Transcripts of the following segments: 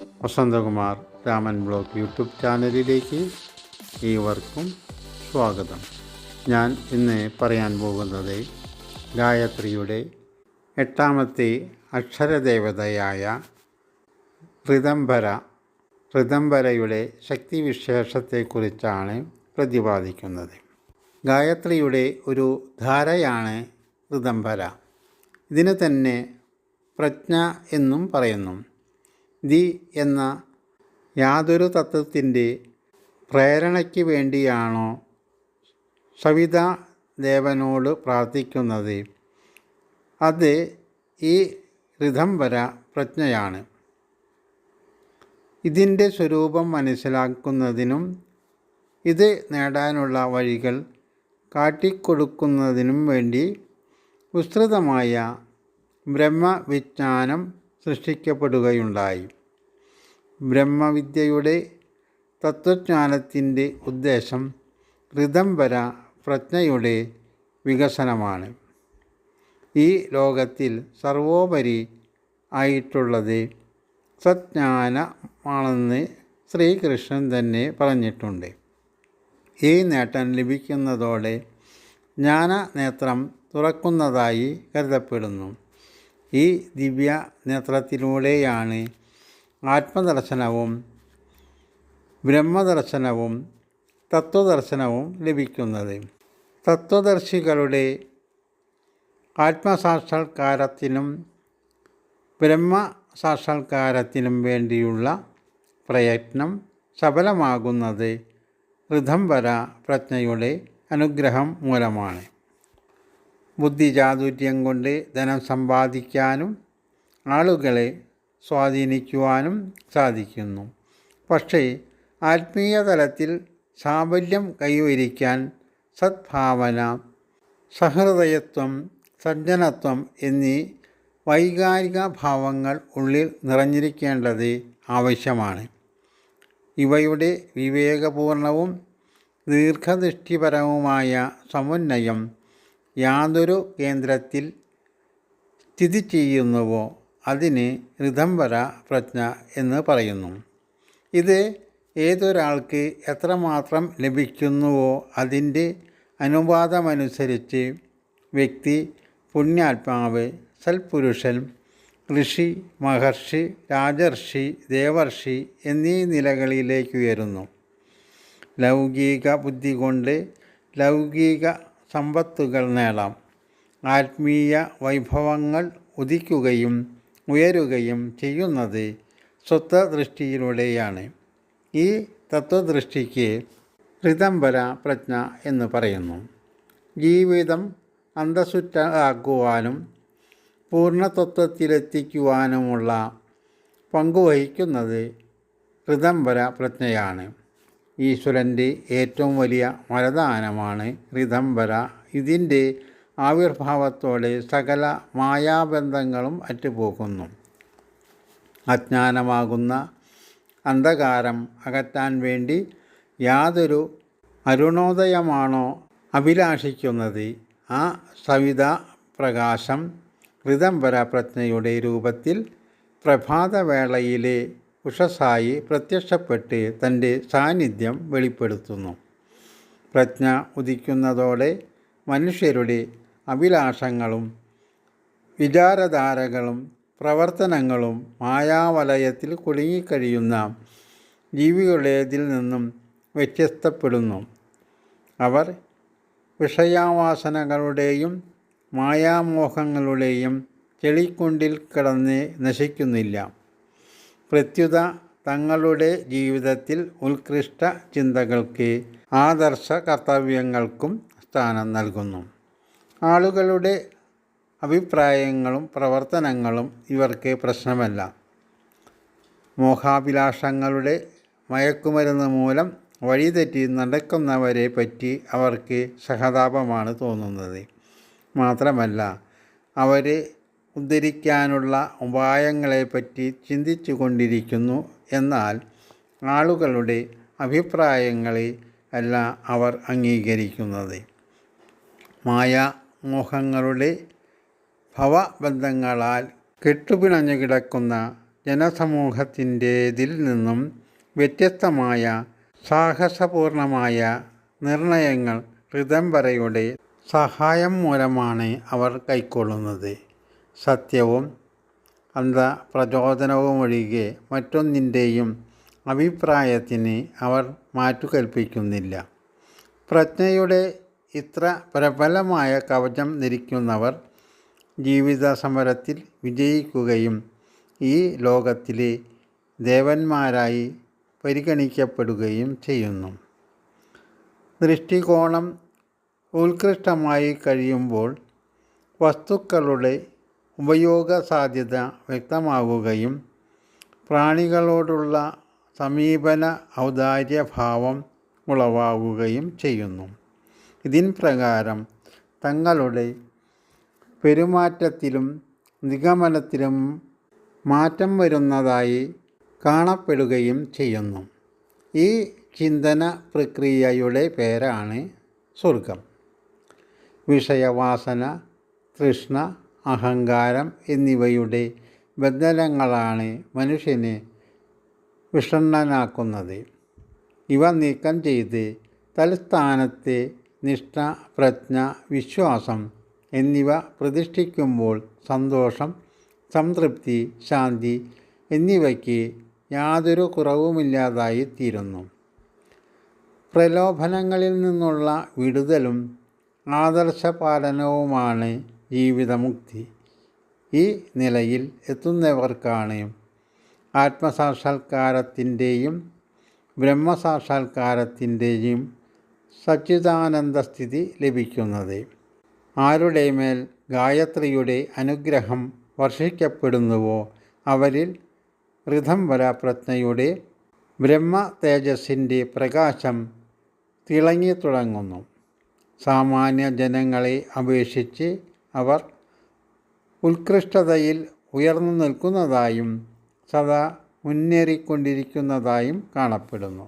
Vasanthakumar Raman blog YouTube ചാനലിലേക്ക് ഏവർക്കും സ്വാഗതം. ഞാൻ ഇന്ന് പറയാൻ പോകുന്നത് ഗായത്രിയുടെ എട്ടാമത്തെ അക്ഷരദേവതയായ ഋതംബര ഋതംബരയുടെ ശക്തിവിശേഷത്തെക്കുറിച്ചാണ് പ്രതിപാദിക്കുന്നത്. ഗായത്രിയുടെ ഒരു ധാരയാണ് ഋതംബര ഇതിനെ തന്നെ പ്രജ്ഞ എന്നും പറയുന്നു. ദി എന്ന യാതൊരു തത്വത്തിന്റെ പ്രേരണയ്ക്ക് വേണ്ടിയാണോ സവിത ദേവനോട് പ്രാർത്ഥിക്കുന്നത്? അത് ഈ ഋതംബര പ്രജ്ഞയാണ്. ഇതിന്റെ സ്വരൂപം മനസ്സിലാക്കുന്നതിനും ഇത് നേടാനുള്ള വഴികൾ കാട്ടിക്കൊടുക്കുന്നതിനും വേണ്ടി വിസ്തൃതമായ ബ്രഹ്മവിജ്ഞാനം സൃഷ്ടിക്കപ്പെടുകയുണ്ടായി. ബ്രഹ്മവിദ്യയുടെ തത്വജ്ഞാനത്തിന്റെ ഉദ്ദേശം ഋതംബര പ്രജ്ഞയുടെ വികസനമാണ്. ഈ ലോകത്തിൽ സർവോപരി ആയിട്ടുള്ളത് സജ്ഞാനമാണെന്ന് ശ്രീകൃഷ്ണൻ തന്നെ പറഞ്ഞിട്ടുണ്ട്. ഈ നേട്ടം ലഭിക്കുന്നതോടെ ജ്ഞാന നേത്രം തുറക്കുന്നതായി കരുതപ്പെടുന്നു. ഈ ദിവ്യ നേത്രത്തിലൂടെയാണ് ആത്മദർശനവും ബ്രഹ്മദർശനവും തത്വദർശനവും ലഭിക്കുന്നത്. തത്വദർശികളുടെ ആത്മസാക്ഷാത്കാരത്തിനും ബ്രഹ്മസാക്ഷാത്കാരത്തിനും വേണ്ടിയുള്ള പ്രയത്നം സഫലമാകുന്നത് ഋതംബര പ്രജ്ഞയുടെ അനുഗ്രഹം മൂലമാണ്. ബുദ്ധിചാതുര്യം കൊണ്ട് ധനം സമ്പാദിക്കാനും ആളുകളെ സ്വാധീനിക്കുവാനും സാധിക്കുന്നു. പക്ഷേ ആത്മീയ തലത്തിൽ സാഫല്യം കൈവരിക്കാൻ സദ്ഭാവന സഹൃദയത്വം സജ്ജനത്വം എന്നീ വൈകാരിക ഭാവങ്ങൾ ഉള്ളിൽ നിറഞ്ഞിരിക്കേണ്ടത് ആവശ്യമാണ്. ഇവയുടെ വിവേകപൂർണവും ദീർഘദൃഷ്ടിപരവുമായ സമുന്നയം യാതൊരു കേന്ദ്രത്തിൽ സ്ഥിതി ചെയ്യുന്നുവോ അതിന് ഋതംബര പ്രജ്ഞ എന്ന് പറയുന്നു. ഇത് ഏതൊരാൾക്ക് എത്രമാത്രം ലഭിക്കുന്നുവോ അതിന്റെ അനുപാതമനുസരിച്ച് വ്യക്തി പുണ്യാത്മാവ് സൽപുരുഷൻ ഋഷി മഹർഷി രാജർഷി ദേവർഷി എന്നീ നിലകളിലേക്ക് ഉയരുന്നു. ലൗകിക ബുദ്ധി കൊണ്ട് ലൗകിക സമ്പത്തുകൾ നേടാം. ആത്മീയ വൈഭവങ്ങൾ ഉദിക്കുകയും ഉയരുകയും ചെയ്യുന്നത് സ്വത്വദൃഷ്ടിയിലൂടെയാണ്. ഈ തത്വദൃഷ്ടിക്ക് ഋതംബര പ്രജ്ഞ എന്ന് പറയുന്നു. ജീവിതം അന്തസുറ്റാക്കുവാനും പൂർണതത്വത്തിലെത്തിക്കുവാനുമുള്ള പങ്കുവഹിക്കുന്നത് ഋതംബര പ്രജ്ഞയാണ്. ഈശ്വരന്റെ ഏറ്റവും വലിയ വരദാനമാണ് ഋതംബര ഇതിന്റെ ആവിർഭാവത്തോടെ സകല മായാബന്ധങ്ങളും അറ്റുപോകുന്നു. അജ്ഞാനമാകുന്ന അന്ധകാരം അകറ്റാൻ വേണ്ടി യാതൊരു അരുണോദയമാണോ അഭിലാഷിക്കുന്നത്? ആ സവിത പ്രകാശം ഋതംബര പ്രജ്ഞയുടെ രൂപത്തിൽ പ്രഭാതവേളയിലെ ഉഷസായി പ്രത്യക്ഷപ്പെട്ട് തന്റെ സാന്നിധ്യം വെളിപ്പെടുത്തുന്നു. പ്രജ്ഞ ഉദിക്കുന്നതോടെ മനുഷ്യരുടെ അഭിലാഷങ്ങളും വിചാരധാരകളും പ്രവർത്തനങ്ങളും മായാവലയത്തിൽ കുടുങ്ങിക്കഴിയുന്ന ജീവികളേതിൽ നിന്നും വ്യത്യസ്തപ്പെടുന്നു. അവർ വിഷയാവാസനകളുടെയും മായാമോഹങ്ങളുടെയും ചെളിക്കുണ്ടിൽ കിടന്ന് നശിക്കുന്നില്ല. പ്രത്യുത തങ്ങളുടെ ജീവിതത്തിൽ ഉത്കൃഷ്ട ചിന്തകൾക്ക് ആദർശ കർത്തവ്യങ്ങൾക്കും സ്ഥാനം നൽകുന്നു. ആളുകളുടെ അഭിപ്രായങ്ങളും പ്രവർത്തനങ്ങളും ഇവർക്ക് പ്രശ്നമല്ല. മോഹാഭിലാഷങ്ങളുടെ മയക്കുമരുന്ന് മൂലം വഴിതെറ്റി നടക്കുന്നവരെ പറ്റി അവർക്ക് സഹതാപമാണ് തോന്നുന്നത്. മാത്രമല്ല അവരെ ഉദ്ധരിക്കാനുള്ള ഉപായങ്ങളെപ്പറ്റി ചിന്തിച്ചു കൊണ്ടിരിക്കുന്നു എന്നാൽ ആളുകളുടെ അഭിപ്രായങ്ങളെ അല്ല അവർ അംഗീകരിക്കുന്നത്. മായാമോഹങ്ങളുടെ ഭവബന്ധങ്ങളാൽ കെട്ടുപിണഞ്ഞു കിടക്കുന്ന ജനസമൂഹത്തിന്റേതിൽ നിന്നും വ്യത്യസ്തമായ സാഹസപൂർണമായ നിർണയങ്ങൾ ഋതംബരയുടെ സഹായം മൂലമാണ് അവർ കൈക്കൊള്ളുന്നത്. സത്യവും അന്ധ പ്രചോദനവുമൊഴികെ മറ്റൊന്നിന്റെയും അഭിപ്രായത്തിന് അവർ മാറ്റുകൽപ്പിക്കുന്നില്ല പ്രജ്ഞയുടെ ഇത്ര പ്രബലമായ കവചം ധരിക്കുന്നവർ ജീവിത സമരത്തിൽ വിജയിക്കുകയും ഈ ലോകത്തിലെ ദേവന്മാരായി പരിഗണിക്കപ്പെടുകയും ചെയ്യുന്നു. ദൃഷ്ടികോണം ഉത്കൃഷ്ടമായി കഴിയുമ്പോൾ വസ്തുക്കളുടെ ഉപയോഗ സാധ്യത വ്യക്തമാവുകയും പ്രാണികളോടുള്ള സമീപന ഔദാര്യഭാവം ഉളവാകുകയും ചെയ്യുന്നു. ഇതിൻ പ്രകാരം തങ്ങളുടെ പെരുമാറ്റത്തിലും നിഗമനത്തിലും മാറ്റം വരുന്നതായി കാണപ്പെടുകയും ചെയ്യുന്നു. ഈ ചിന്തന പ്രക്രിയയുടെ പേരാണ് സ്വർഗം വിഷയവാസന തൃഷ്ണ അഹങ്കാരം എന്നിവയുടെ ബന്ധനങ്ങളാണ് മനുഷ്യനെ വിഷണ്ണനാക്കുന്നത്. ഇവ നീക്കം ചെയ്ത് തൽസ്ഥാനത്തെ നിഷ്ഠ പ്രജ്ഞ വിശ്വാസം എന്നിവ പ്രതിഷ്ഠിക്കുമ്പോൾ സന്തോഷം സംതൃപ്തി ശാന്തി എന്നിവയ്ക്ക് യാതൊരു കുറവുമില്ലാതായി തീരുന്നു. പ്രലോഭനങ്ങളിൽ നിന്നുള്ള വിടുതലും ആദർശപാലനവുമാണ് ജീവിതമുക്തി. ഈ നിലയിൽ എത്തുന്നവർക്കാണ് ആത്മസാക്ഷാത്കാരത്തിന്റെയും ബ്രഹ്മസാക്ഷാത്കാരത്തിന്റെയും സച്ചിദാനന്ദസ്ഥിതി ലഭിക്കുന്നത്. ആരുടെ മേൽ ഗായത്രിയുടെ അനുഗ്രഹം വർഷിക്കപ്പെടുന്നുവോ അവരിൽ ഋതംബര പ്രജ്ഞയുടെ ബ്രഹ്മ തേജസ്സിന്റെ പ്രകാശം തിളങ്ങി തുടങ്ങുന്നു. സാമാന്യ ജനങ്ങളെ അപേക്ഷിച്ച് അവർ ഉത്കൃഷ്ടതയിൽ ഉയർന്നു നിൽക്കുന്നതായും സദാ മുന്നേറിക്കൊണ്ടിരിക്കുന്നതായും കാണപ്പെടുന്നു.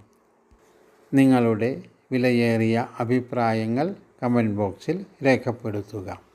നിങ്ങളുടെ വിലയേറിയ അഭിപ്രായങ്ങൾ കമന്റ് ബോക്സിൽ രേഖപ്പെടുത്തുക.